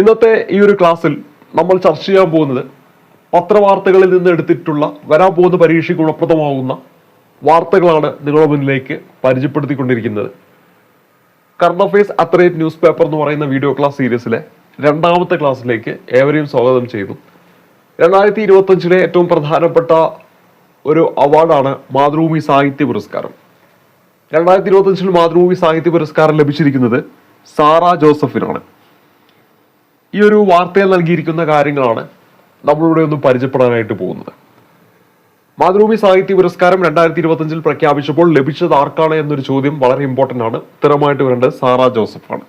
ഇന്നത്തെ ഈ ഒരു ക്ലാസ്സിൽ നമ്മൾ ചർച്ച ചെയ്യാൻ പോകുന്നത് പത്രവാർത്തകളിൽ നിന്ന് എടുത്തിട്ടുള്ള വരാൻ പോകുന്ന പരീക്ഷയ്ക്ക് ഗുണപ്രദമാകുന്ന വാർത്തകളാണ് നിങ്ങളുടെ മുന്നിലേക്ക് പരിചയപ്പെടുത്തിക്കൊണ്ടിരിക്കുന്നത്. കറണ്ട് അഫയേഴ്സ് അത്രേറ്റ് ന്യൂസ് പേപ്പർ എന്ന് പറയുന്ന വീഡിയോ ക്ലാസ് സീരീസിലെ രണ്ടാമത്തെ ക്ലാസ്സിലേക്ക് ഏവരെയും സ്വാഗതം ചെയ്തു. രണ്ടായിരത്തി ഇരുപത്തഞ്ചിലെ ഏറ്റവും പ്രധാനപ്പെട്ട ഒരു അവാർഡാണ് മാതൃഭൂമി സാഹിത്യ പുരസ്കാരം. രണ്ടായിരത്തി ഇരുപത്തഞ്ചിൽ മാതൃഭൂമി സാഹിത്യ പുരസ്കാരം ലഭിച്ചിരിക്കുന്നത് സാറ ജോസഫിനാണ്. ഈ ഒരു വാർത്തയിൽ നൽകിയിരിക്കുന്ന കാര്യങ്ങളാണ് നമ്മളിവിടെ ഒന്ന് പരിചയപ്പെടാനായിട്ട് പോകുന്നത്. മാതൃഭൂമി സാഹിത്യ പുരസ്കാരം രണ്ടായിരത്തി ഇരുപത്തഞ്ചിൽ പ്രഖ്യാപിച്ചപ്പോൾ ലഭിച്ചത് ആർക്കാണ് എന്നൊരു ചോദ്യം വളരെ ഇമ്പോർട്ടന്റ് ആണ്. ഉത്തരമായിട്ട് വരേണ്ടത് സാറ ജോസഫാണ്.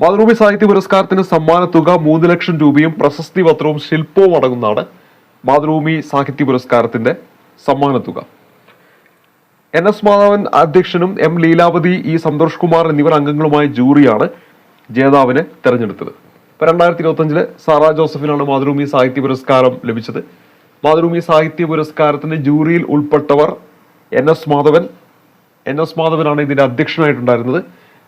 മാതൃഭൂമി സാഹിത്യ പുരസ്കാരത്തിന് സമ്മാന തുക മൂന്ന് ലക്ഷം രൂപയും പ്രശസ്തി പത്രവും ശില്പവും അടങ്ങുന്നതാണ് മാതൃഭൂമി സാഹിത്യ പുരസ്കാരത്തിന്റെ സമ്മാന തുക. എൻ എസ് മാധവൻ അധ്യക്ഷനും എം ലീലാവതി ഇ സന്തോഷ് കുമാർ എന്നിവർ അംഗങ്ങളുമായ ജൂറിയാണ് ജേതാവിനെ തെരഞ്ഞെടുത്തത്. രണ്ടായിരത്തി ഇരുപത്തി അഞ്ചിൽ സാറാ ജോസഫിനാണ് മാതൃഭൂമി സാഹിത്യ പുരസ്കാരം ലഭിച്ചത്. മാതൃഭൂമി സാഹിത്യ പുരസ്കാരത്തിന്റെ ജൂറിയിൽ ഉൾപ്പെട്ടവർ N S Madhavan. N S മാധവനാണ് ഇതിന്റെ അധ്യക്ഷനായിട്ടുണ്ടായിരുന്നത്.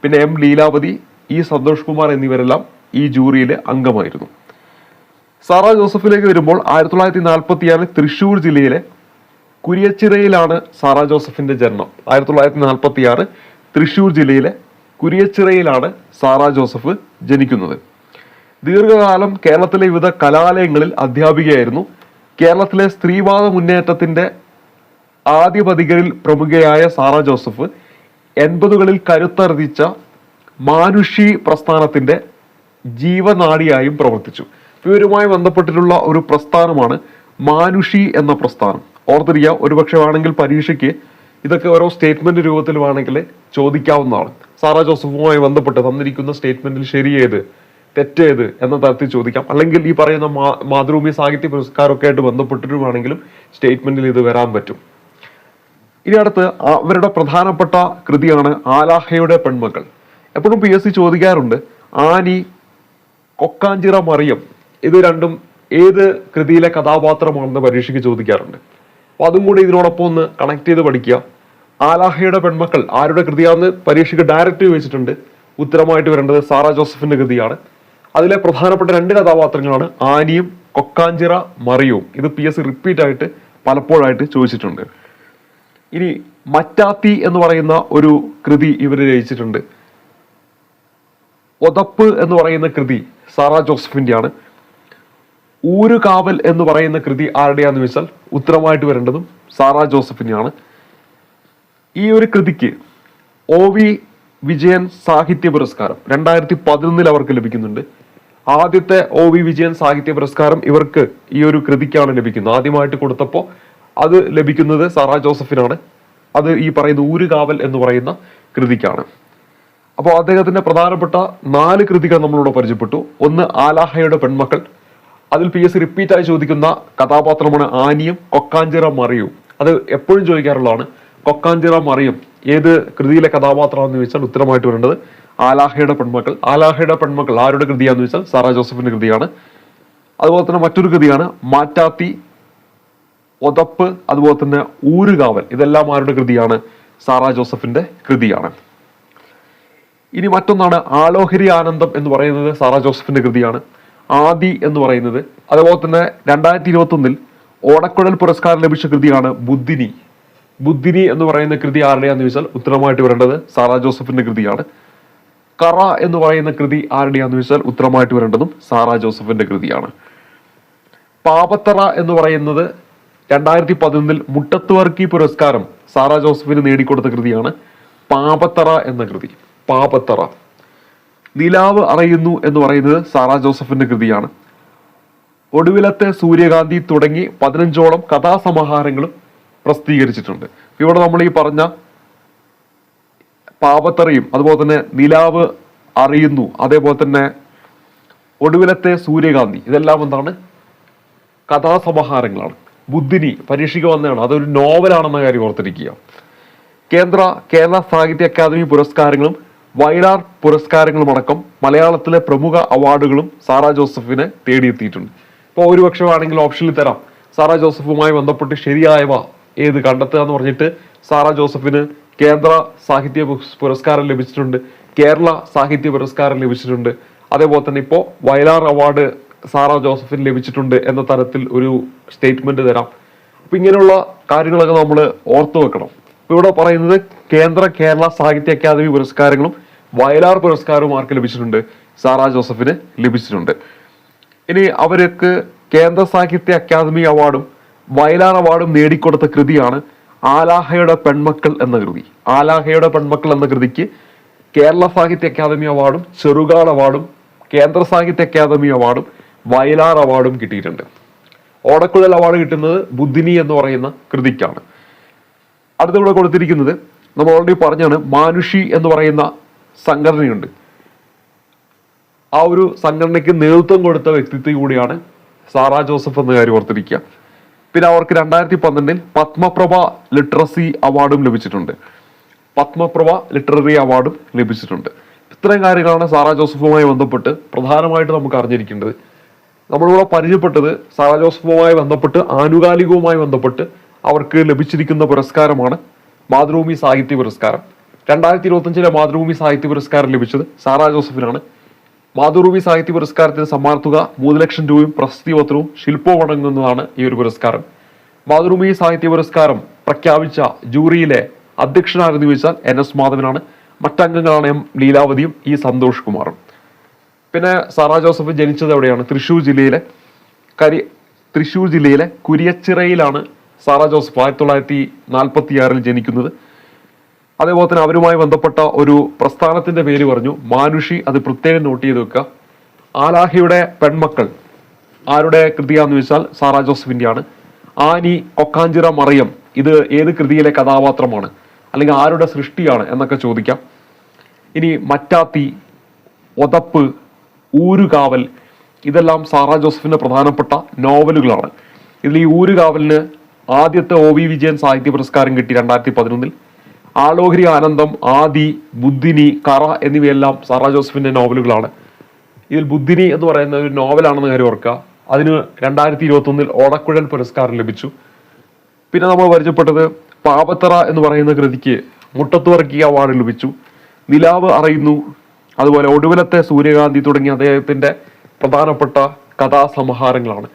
പിന്നെ എം ലീലാവതി ഇ സന്തോഷ് കുമാർ എന്നിവരെല്ലാം ഈ ജൂറിയിലെ അംഗമായിരുന്നു. സാറ ജോസഫിലേക്ക് വരുമ്പോൾ ആയിരത്തി തൊള്ളായിരത്തി നാൽപ്പത്തി ആറിൽ തൃശൂർ ജില്ലയിലെ കുരിയച്ചിറയിലാണ് സാറ ജോസഫിന്റെ ജനനം. ആയിരത്തി തൊള്ളായിരത്തി നാൽപ്പത്തി ആറ് തൃശൂർ ജില്ലയിലെ കുരിയച്ചിറയിലാണ് സാറ ജോസഫ് ജനിക്കുന്നത്. ദീർഘകാലം കേരളത്തിലെ വിവിധ കലാലയങ്ങളിൽ അധ്യാപികയായിരുന്നു. കേരളത്തിലെ സ്ത്രീവാദ മുന്നേറ്റത്തിന്റെ ആദ്യ പതികരിൽ പ്രമുഖയായ സാറ ജോസഫ് എൺപതുകളിൽ കരുത്തർജിച്ച മാനുഷി പ്രസ്ഥാനത്തിന്റെ ജീവനാടിയായും പ്രവർത്തിച്ചു. ഇവരുമായി ബന്ധപ്പെട്ടിട്ടുള്ള ഒരു പ്രസ്ഥാനമാണ് മാനുഷി എന്ന പ്രസ്ഥാനം. ഓർത്തിരിക്കുക ഒരുപക്ഷെ വേണമെങ്കിൽ പരീക്ഷയ്ക്ക് ഇതൊക്കെ ഓരോ സ്റ്റേറ്റ്മെന്റ് രൂപത്തിൽ വേണമെങ്കിൽ ചോദിക്കാവുന്നതാണ്. സാറ ജോസഫുമായി ബന്ധപ്പെട്ട് തന്നിരിക്കുന്ന സ്റ്റേറ്റ്മെന്റിൽ ശരിയേത്? തെറ്റേത് എന്ന തരത്തിൽ ചോദിക്കാം. അല്ലെങ്കിൽ ഈ പറയുന്ന മാതൃഭൂമി സാഹിത്യ പുരസ്കാരമൊക്കെ ആയിട്ട് ബന്ധപ്പെട്ടിട്ടുമാണെങ്കിലും സ്റ്റേറ്റ്മെന്റിൽ ഇത് വരാൻ പറ്റും. ഇനി അടുത്ത് അവരുടെ പ്രധാനപ്പെട്ട കൃതിയാണ് ആലാഹയുടെ പെൺമക്കൾ. എപ്പോഴും പി എസ് സി ചോദിക്കാറുണ്ട് ആനി കൊക്കാഞ്ചിറ മറിയം ഇത് രണ്ടും ഏത് കൃതിയിലെ കഥാപാത്രമാണെന്ന് പരീക്ഷയ്ക്ക് ചോദിക്കാറുണ്ട്. അപ്പോൾ അതും കൂടി ഇതിനോടൊപ്പം ഒന്ന് കണക്ട് ചെയ്ത് പഠിക്കുക. ആലാഹയുടെ പെൺമക്കൾ ആരുടെ കൃതിയാണെന്ന് പരീക്ഷയ്ക്ക് ഡയറക്റ്റ് ചോദിച്ചിട്ടുണ്ട് ഉത്തരമായിട്ട് വരേണ്ടത് സാറ ജോസഫിന്റെ കൃതിയാണ്. അതിലെ പ്രധാനപ്പെട്ട രണ്ട് കഥാപാത്രങ്ങളാണ് ആനിയും കൊക്കാഞ്ചിറ മറിയവും. ഇത് പി എസ് റിപ്പീറ്റ് ആയിട്ട് പലപ്പോഴായിട്ട് ചോദിച്ചിട്ടുണ്ട്. ഇനി മറ്റാത്തി എന്ന് പറയുന്ന ഒരു കൃതി ഇവർ രചിച്ചിട്ടുണ്ട്. ഒതപ്പ് എന്ന് പറയുന്ന കൃതി സാറ ഊരു കാവൽ എന്ന് പറയുന്ന കൃതി ആരുടെയാന്ന് വെച്ചാൽ ഉത്തരമായിട്ട് വരേണ്ടതും സാറ ജോസഫിന്റെയാണ് ഈ ഒരു കൃതിക്ക് ഒ വി വിജയൻ സാഹിത്യ പുരസ്കാരം രണ്ടായിരത്തി പതിനൊന്നിൽ അവർക്ക് ലഭിക്കുന്നുണ്ട്. ആദ്യത്തെ ഒ വി വിജയൻ സാഹിത്യ പുരസ്കാരം ഇവർക്ക് ഈ ഒരു കൃതിക്കാണ് ലഭിക്കുന്നത്. ആദ്യമായിട്ട് കൊടുത്തപ്പോൾ അത് ലഭിക്കുന്നത് സാറാ ജോസഫിനാണ്. അത് ഈ പറയുന്ന ഊരുകാവൽ എന്ന് പറയുന്ന കൃതിക്കാണ്. അപ്പോൾ അദ്ദേഹത്തിന്റെ പ്രധാനപ്പെട്ട നാല് കൃതികൾ നമ്മളിവിടെ പരിചയപ്പെട്ടു. ഒന്ന് ആലാഹയുടെ പെൺമക്കൾ. അതിൽ പി എസ് റിപ്പീറ്റായി ചോദിക്കുന്ന കഥാപാത്രമാണ് ആനിയും കൊക്കാഞ്ചിറ മറിയും. അത് എപ്പോഴും ചോദിക്കാറുള്ളതാണ്. കൊക്കാഞ്ചിറ മറിയും. ഏത് കൃതിയിലെ കഥാപാത്രമാണെന്ന് ചോദിച്ചാൽ ഉത്തരമായിട്ട് വരേണ്ടത് ആലാഹയുടെ പെൺമക്കൾ. ആലാഹയുടെ പെൺമക്കൾ ആരുടെ കൃതിയാണെന്ന് ചോദിച്ചാൽ സാറാ ജോസഫിന്റെ കൃതിയാണ്. അതുപോലെ തന്നെ മറ്റൊരു കൃതിയാണ് മാറ്റാത്തി ഒതപ്പ് അതുപോലെ തന്നെ ഊരുകാവൽ. ഇതെല്ലാം ആരുടെ കൃതിയാണ്? സാറാ ജോസഫിന്റെ കൃതിയാണ്. ഇനി മറ്റൊന്നാണ് ആലോഹരി ആനന്ദം എന്ന് പറയുന്നത് സാറാ ജോസഫിന്റെ കൃതിയാണ്. ആദി എന്ന് പറയുന്നത്. അതുപോലെ തന്നെ രണ്ടായിരത്തി ഇരുപത്തി ഒന്നിൽ ഓടക്കുഴൽ പുരസ്കാരം ലഭിച്ച കൃതിയാണ് ബുദ്ധിനി. ബുദ്ധിനി എന്ന് പറയുന്ന കൃതി ആരുടെയാന്ന് ചോദിച്ചാൽ ഉത്തരമായിട്ട് വരേണ്ടത് സാറാ ജോസഫിന്റെ കൃതിയാണ്. കറ എന്ന് പറയുന്ന കൃതി ആരുടെയാന്ന് ചോദിച്ചാൽ ഉത്തരമായിട്ട് വരേണ്ടതും സാറാ ജോസഫിന്റെ കൃതിയാണ്. പാപത്തറ എന്ന് പറയുന്നത് രണ്ടായിരത്തി പതിനൊന്നിൽ മുട്ടത്തുവർക്കി പുരസ്കാരം സാറാ ജോസഫിന് നേടിക്കൊടുത്ത കൃതിയാണ് പാപത്തറ എന്ന കൃതി. പാപത്തറ. നിലാവ് അറിയുന്നു എന്ന് പറയുന്നത് സാറാ ജോസഫിന്റെ കൃതിയാണ്. ഒടുവിലത്തെ സൂര്യകാന്തി തുടങ്ങി പതിനഞ്ചോളം കഥാസമാഹാരങ്ങളും പ്രസിദ്ധീകരിച്ചിട്ടുണ്ട്. ഇവിടെ നമ്മൾ ഈ പറഞ്ഞ പാപത്തറയും അതുപോലെ തന്നെ നിലാവ് അറിയുന്നു അതേപോലെ തന്നെ ഒടുവിലത്തെ സൂര്യകാന്തി ഇതെല്ലാം എന്താണ്? കഥാസമാഹാരങ്ങളാണ്. ബുദ്ധിനി പരീക്ഷയ്ക്ക് വന്നതാണ്. അതൊരു നോവലാണെന്ന കാര്യം ഓർത്തിരിക്കുക. കേന്ദ്ര കേരള സാഹിത്യ അക്കാദമി പുരസ്കാരങ്ങളും വയലാർ പുരസ്കാരങ്ങളും അടക്കം മലയാളത്തിലെ പ്രമുഖ അവാർഡുകളും സാറാ ജോസഫിനെ തേടിയെത്തിയിട്ടുണ്ട്. ഇപ്പോൾ ഒരു പക്ഷമാണെങ്കിൽ ഓപ്ഷനിൽ തരാം. സാറാ ജോസഫുമായി ബന്ധപ്പെട്ട് ശരിയായവ ഏത് കണ്ടെത്തുക എന്ന് പറഞ്ഞിട്ട് സാറ ജോസഫിന് കേന്ദ്ര സാഹിത്യ പുരസ്കാരം ലഭിച്ചിട്ടുണ്ട്. കേരള സാഹിത്യ പുരസ്കാരം ലഭിച്ചിട്ടുണ്ട്. അതേപോലെ തന്നെ ഇപ്പോൾ വയലാർ അവാർഡ് സാറ ജോസഫിന് ലഭിച്ചിട്ടുണ്ട് എന്ന തരത്തിൽ ഒരു സ്റ്റേറ്റ്മെന്റ് തരാം. അപ്പൊ ഇങ്ങനെയുള്ള കാര്യങ്ങളൊക്കെ നമ്മൾ ഓർത്തു വെക്കണം. ഇപ്പോൾ ഇവിടെ പറയുന്നത് കേന്ദ്ര കേരള സാഹിത്യ അക്കാദമി പുരസ്കാരങ്ങളും വയലാർ പുരസ്കാരവും ആർക്ക് ലഭിച്ചിട്ടുണ്ട്? സാറ ജോസഫിന് ലഭിച്ചിട്ടുണ്ട്. ഇനി അവർക്ക് കേന്ദ്ര സാഹിത്യ അക്കാദമി അവാർഡും വയലാർ അവാർഡും നേടിക്കൊടുത്ത കൃതിയാണ് ആലാഹയുടെ പെൺമക്കൾ എന്ന കൃതി. ആലാഹയുടെ പെൺമക്കൾ എന്ന കൃതിക്ക് കേരള സാഹിത്യ അക്കാദമി അവാർഡും ചെറുകാട് അവാർഡും കേന്ദ്ര സാഹിത്യ അക്കാദമി അവാർഡും വയലാർ അവാർഡും കിട്ടിയിട്ടുണ്ട്. ഓടക്കുഴൽ അവാർഡ് കിട്ടുന്നത് ബുദ്ധിനി എന്ന് പറയുന്ന കൃതിക്കാണ്. അടുത്തവിടെ കൊടുത്തിരിക്കുന്നത് നമ്മൾ ഓൾറെഡി പറഞ്ഞാണ് മാനുഷി എന്ന് പറയുന്ന സംഘടനയുണ്ട്. ആ ഒരു സംഘടനയ്ക്ക് നേതൃത്വം കൊടുത്ത വ്യക്തിത്വം കൂടിയാണ് സാറാ ജോസഫ് എന്ന കാര്യം ഓർത്തിരിക്കുക. പിന്നെ അവർക്ക് രണ്ടായിരത്തി പന്ത്രണ്ടിൽ പത്മപ്രഭ ലിറ്ററസി അവാർഡും ലഭിച്ചിട്ടുണ്ട്. പത്മപ്രഭ ലിറ്റററി അവാർഡും ലഭിച്ചിട്ടുണ്ട്. ഇത്രയും കാര്യങ്ങളാണ് സാറാ ജോസഫുമായി ബന്ധപ്പെട്ട് പ്രധാനമായിട്ട് നമുക്ക് അറിഞ്ഞിരിക്കേണ്ടത്. നമ്മളിവിടെ പരിചയപ്പെട്ടത് സാറാ ജോസഫുമായി ബന്ധപ്പെട്ട് ആനുകാലികവുമായി ബന്ധപ്പെട്ട് അവർക്ക് ലഭിച്ചിരിക്കുന്ന പുരസ്കാരമാണ് മാതൃഭൂമി സാഹിത്യ പുരസ്കാരം. രണ്ടായിരത്തി ഇരുപത്തഞ്ചിലെ മാതൃഭൂമി സാഹിത്യ പുരസ്കാരം ലഭിച്ചത് സാറാ ജോസഫിനാണ്. മാതൃഭൂമി സാഹിത്യ പുരസ്കാരത്തിന് സമ്മാനത്തുക തുക മൂന്ന് ലക്ഷം രൂപയും പ്രശസ്തി പത്രവും ശില്പവും അടങ്ങുന്നതാണ് ഈ ഒരു പുരസ്കാരം. മാതൃഭൂമി സാഹിത്യ പുരസ്കാരം പ്രഖ്യാപിച്ച ജൂറിയിലെ അധ്യക്ഷനാരെന്ന് ചോദിച്ചാൽ എൻ എസ് മാധവനാണ്. മറ്റംഗങ്ങളാണ് എം ലീലാവതിയും ഇ സന്തോഷ് കുമാറും. പിന്നെ സാറാ ജോസഫ് ജനിച്ചത് എവിടെയാണ്? തൃശ്ശൂർ ജില്ലയിലെ കരി തൃശ്ശൂർ ജില്ലയിലെ കുരിയച്ചിറയിലാണ് സാറാ ജോസഫ് ആയിരത്തി തൊള്ളായിരത്തി നാൽപ്പത്തി ജനിക്കുന്നത്. അതേപോലെ തന്നെ അവരുമായി ബന്ധപ്പെട്ട ഒരു പ്രസ്ഥാനത്തിന്റെ പേര് പറഞ്ഞു. മാനുഷി അത് പ്രത്യേകം നോട്ട് ചെയ്ത് വെക്കുക. ആലാഹിയുടെ പെൺമക്കൾ. ആരുടെ കൃതിയാന്ന് വെച്ചാൽ സാറാ ജോസഫിന്റെയാണ്. ആനി കൊക്കാഞ്ചിറ മറിയം. ഇത് ഏത് കൃതിയിലെ കഥാപാത്രമാണ്? അല്ലെങ്കിൽ ആരുടെ സൃഷ്ടിയാണ് എന്നൊക്കെ ചോദിക്കാം. ഇനി മറ്റാത്തി ഒതപ്പ് ഊരുകാവൽ. ഇതെല്ലാം സാറാ ജോസഫിന്റെ പ്രധാനപ്പെട്ട നോവലുകളാണ്. ഇതിൽ ഈ ഊരുകാവലിന് ആദ്യത്തെ ഒ വി വിജയൻ സാഹിത്യ പുരസ്കാരം കിട്ടി രണ്ടായിരത്തി പതിനൊന്നിൽ. ആലോഹരി ആനന്ദം ആദി ബുദ്ധിനി കറ എന്നിവയെല്ലാം സാറാ ജോസഫിന്റെ നോവലുകളാണ്. ഇതിൽ ബുദ്ധിനി എന്ന് പറയുന്ന ഒരു നോവലാണെന്ന് കാര്യം ഓർക്കുക. അതിന് രണ്ടായിരത്തി ഇരുപത്തി ഒന്നിൽ ഓടക്കുഴൽ പുരസ്കാരം ലഭിച്ചു. പിന്നെ നമ്മൾ പരിചയപ്പെട്ടത് പാപത്തറ എന്ന് പറയുന്ന കൃതിക്ക് മുട്ടത്ത് വർഗീയ അവാർഡ് ലഭിച്ചു. നിലാവ് അറിയുന്നു അതുപോലെ ഒടുവിലത്തെ സൂര്യകാന്തി തുടങ്ങിയ അദ്ദേഹത്തിന്റെ പ്രധാനപ്പെട്ട കഥാസമാഹാരങ്ങളാണ്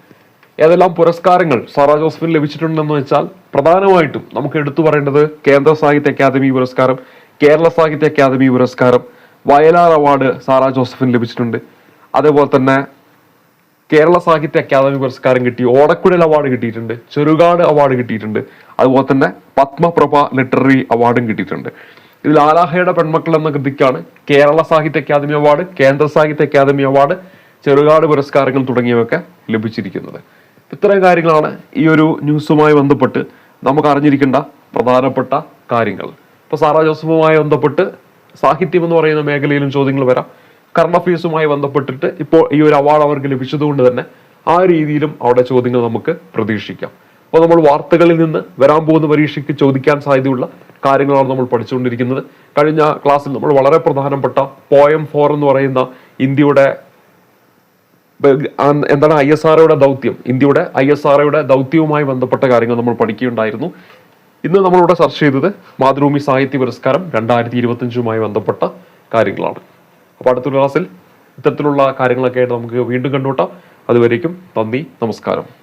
ഏതെല്ലാം പുരസ്കാരങ്ങൾ സാറാ ജോസഫിന് ലഭിച്ചിട്ടുണ്ടെന്ന് വെച്ചാൽ പ്രധാനമായിട്ടും നമുക്ക് എടുത്തു പറയേണ്ടത് കേന്ദ്ര സാഹിത്യ അക്കാദമി പുരസ്കാരം കേരള സാഹിത്യ അക്കാദമി പുരസ്കാരം വയലാർ അവാർഡ് സാറാ ജോസഫിന് ലഭിച്ചിട്ടുണ്ട്. അതേപോലെ തന്നെ കേരള സാഹിത്യ അക്കാദമി പുരസ്കാരം കിട്ടി ഓടക്കുഴൽ അവാർഡ് കിട്ടിയിട്ടുണ്ട് ചെറുകാട് അവാർഡ് കിട്ടിയിട്ടുണ്ട് അതുപോലെ തന്നെ പത്മപ്രഭ ലിറ്റററി അവാർഡും കിട്ടിയിട്ടുണ്ട്. ഇതിൽ ആലാഹയുടെ പെൺമക്കൾ എന്ന കൃതിക്കാണ് കേരള സാഹിത്യ അക്കാദമി അവാർഡ് കേന്ദ്ര സാഹിത്യ അക്കാദമി അവാർഡ് ചെറുകാട് പുരസ്കാരങ്ങൾ തുടങ്ങിയവയൊക്കെ ലഭിച്ചിരിക്കുന്നത്. ഇത്തരം കാര്യങ്ങളാണ് ഈ ഒരു ന്യൂസുമായി ബന്ധപ്പെട്ട് നമുക്ക് അറിഞ്ഞിരിക്കേണ്ട പ്രധാനപ്പെട്ട കാര്യങ്ങൾ. ഇപ്പൊ സാറാ ജോസഫുമായി ബന്ധപ്പെട്ട് സാഹിത്യം എന്ന് പറയുന്ന മേഖലയിലും ചോദ്യങ്ങൾ വരാം. കറണ്ട് അഫയേഴ്സുമായി ബന്ധപ്പെട്ടിട്ട് ഇപ്പോൾ ഈ ഒരു അവാർഡ് അവർക്ക് ലഭിച്ചതുകൊണ്ട് തന്നെ ആ രീതിയിലും അവിടെ ചോദ്യങ്ങൾ നമുക്ക് പ്രതീക്ഷിക്കാം. അപ്പോൾ നമ്മൾ വാർത്തകളിൽ നിന്ന് വരാൻ പോകുന്ന പരീക്ഷയ്ക്ക് ചോദിക്കാൻ സാധ്യതയുള്ള കാര്യങ്ങളാണ് നമ്മൾ പഠിച്ചുകൊണ്ടിരിക്കുന്നത്. കഴിഞ്ഞ ക്ലാസ്സിൽ നമ്മൾ വളരെ പ്രധാനപ്പെട്ട പോയം ഫോർ എന്ന് പറയുന്ന ഇന്ത്യയുടെ എന്താണ് ഐ എസ് ആർഒയുടെ ദൗത്യം? ഇന്ത്യയുടെ ഐ എസ് ആർഒയുടെ ദൗത്യവുമായി ബന്ധപ്പെട്ട കാര്യങ്ങൾ നമ്മൾ പഠിക്കുകയുണ്ടായിരുന്നു. ഇന്ന് നമ്മളിവിടെ ചർച്ച ചെയ്തത് മാതൃഭൂമി സാഹിത്യ പുരസ്കാരം രണ്ടായിരത്തി ഇരുപത്തഞ്ചുമായി ബന്ധപ്പെട്ട കാര്യങ്ങളാണ്. അപ്പോൾ അടുത്ത ക്ലാസ്സിൽ ഇത്തരത്തിലുള്ള കാര്യങ്ങളൊക്കെ ആയിട്ട് നമുക്ക് വീണ്ടും കണ്ടുമുട്ടാം. അതുവരേക്കും നന്ദി നമസ്കാരം.